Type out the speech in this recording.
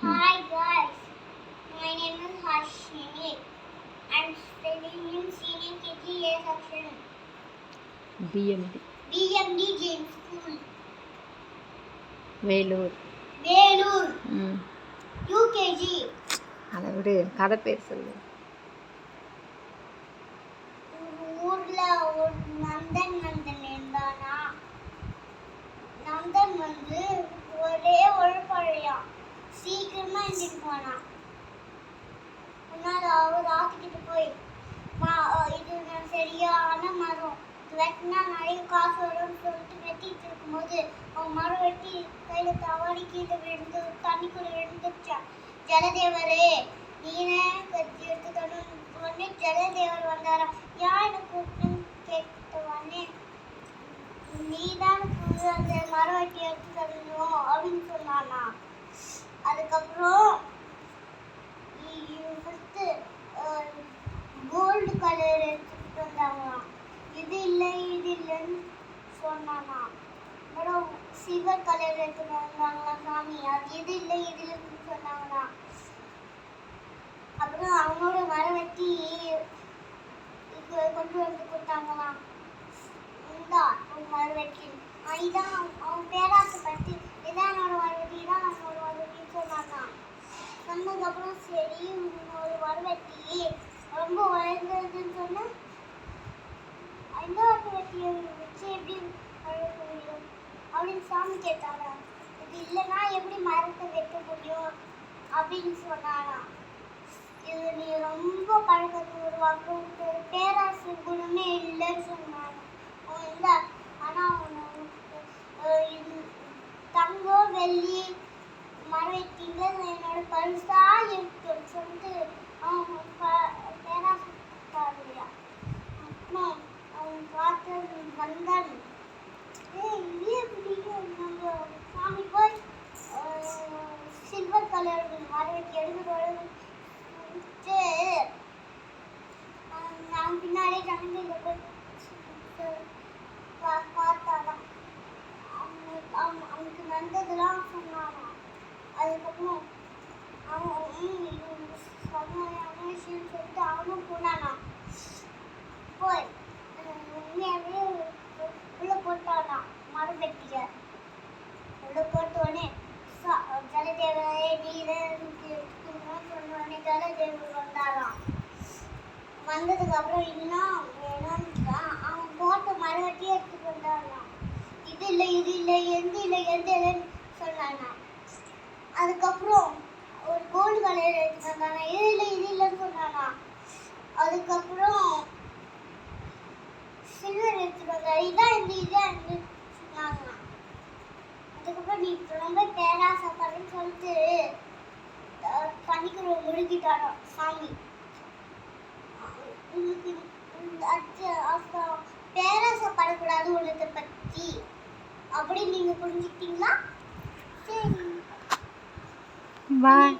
Hi guys, my name is Harshini. I'm studying in senior KG A section, BMD BMD James School, Vellore ம் UKG. அதை விடு கதை பேர் சொல்லு ஊர்ல ஒரு நந்தன் நந்தன் இருந்தானா நந்தன் வந்து ஒரே ஒரு பழையான் சீக்கிரமா எழுந்திட்டு போனான் அதனால அவர் ஆத்துக்கிட்ட போய் மா இது நான் சரியான மரம். வெட்டினா நிறைய காசு வரும்னு சொல்லிட்டு வெட்டிட்டு இருக்கும்போது அவன் மரம் வெட்டி கையில தவறி கீழே விழுந்து தண்ணிக்குள்ள விழுந்துச்சான் ஜலதேவரே நீனே கத்தி எடுத்து உடனே ஜலதேவர் வந்தாரா யார் என்ன கூப்பிட்டுன்னு கேட்ட உடனே நீதான் எனக்கு அந்த மரம் வெட்டி எடுத்து தரணும் அப்படின்னு சொன்னானா அதுக்கப்புறம் ஃபஸ்ட்டு கோல்டு கலர் எடுத்துட்டு வந்தாங்களாம் இது இல்லை இது இல்லைன்னு சொன்னானா. மேடம் சில்வர் கலர் எடுத்துட்டு வந்தாங்களாம் சாமி? அது எது இல்லை எது இல்லைன்னு சொன்னாங்களா. அப்புறம் அவனோட மரம் வெட்டி கொண்டு வந்து கொடுத்தாங்களாம். இந்தா உன் மரம் வெட்டி. இதான் அவன் பேராசைப்பட்டு இதான் என்னோட மரவெட்டி இதான் அவனோட மரவெட்டின்னு சொன்னானா சொன்னதுக்கப்புறம் சரி உன்னோட மரவெட்டி ரொம்ப உயர்ந்ததுன்னு சொன்ன இந்த மரவெட்டியை வச்சு எப்படி வளர்க்க முடியும் அப்படின்னு சாமி கேட்டாராம் இது இல்லைன்னா எப்படி மரத்தை வெட்ட முடியும் அப்படின்னு சொன்னாராம். இது நீ ரொம்ப பழக்கத்தை உருவாக்கும் பேராசை குணமே இல்லைன்னு சொன்னாங்க அவன் ஆனால் ஆனா அவன் உனக்கு, இது தங்கம் வெள்ளி மரவெட்டிங்க என்னோட பரிசாக இருக்குன்னு சொல்லிட்டு அவன் ப- பேராசைப்பட்டாருயா அப்புறம் அவன் பார்த்து வந்தான் ஏய் ஏன் பிடிக்கும் நம்ம சாமி போய் சில்வர் கலர் மரவெட்டி எடுத்துட்டு வரணும் நான் பின்னாடியே ஜனங்க போய் பா- பார்த்தாராம் அவனு- அவன் அவனுக்கு நடந்ததெல்லாம் சொன்னாராம் அதுக்கப்புறம் அவன் ம், விஷயம்னு சொல்லிட்டு அவனும் போனானா போய் அஹ், உண்மையாவே உள்ள போட்டானாம் உள்ளே உள்ள போட்ட உடனே ஜலதேவரே நீதான் சொன்னோடனே ஜலதேவர் வந்தாராம் வந்ததுக்கு அப்புறம் இன்னும் வேணும்னு அவன் போட்ட மரவட்டி எடுத்துட்டு வந்தாராம் இது இல்லை இது இல்லை எந்த இல்லை எந்த இல்லைன்னு சொன்னானா அதுக்கப்புறம் ஒரு கோல்டு கலர் எடுத்துட்டு இது இல்லை இது இல்லைன்னு சொன்னானா அதுக்கப்புறம் சில்வர் எடுத்துட்டு வந்தா இதான் இந்த இதான் இந்த சொன்னாங்க. அதுக்கப்புறம் நீ ரொம்ப பேராசைப்படுறேன்னு சொல்லிட்டு பண்ணிக்கிற முழுகிட்டாரோ சாமி? உங்களுக்கு இந்த அடுத்து அப்புறம் பேராசைப்படக்கூடாது உலகத்தை பற்றி அப்படின்னு நீங்க புரிஞ்சுக்கிட்டீங்களா? சரி. பாய்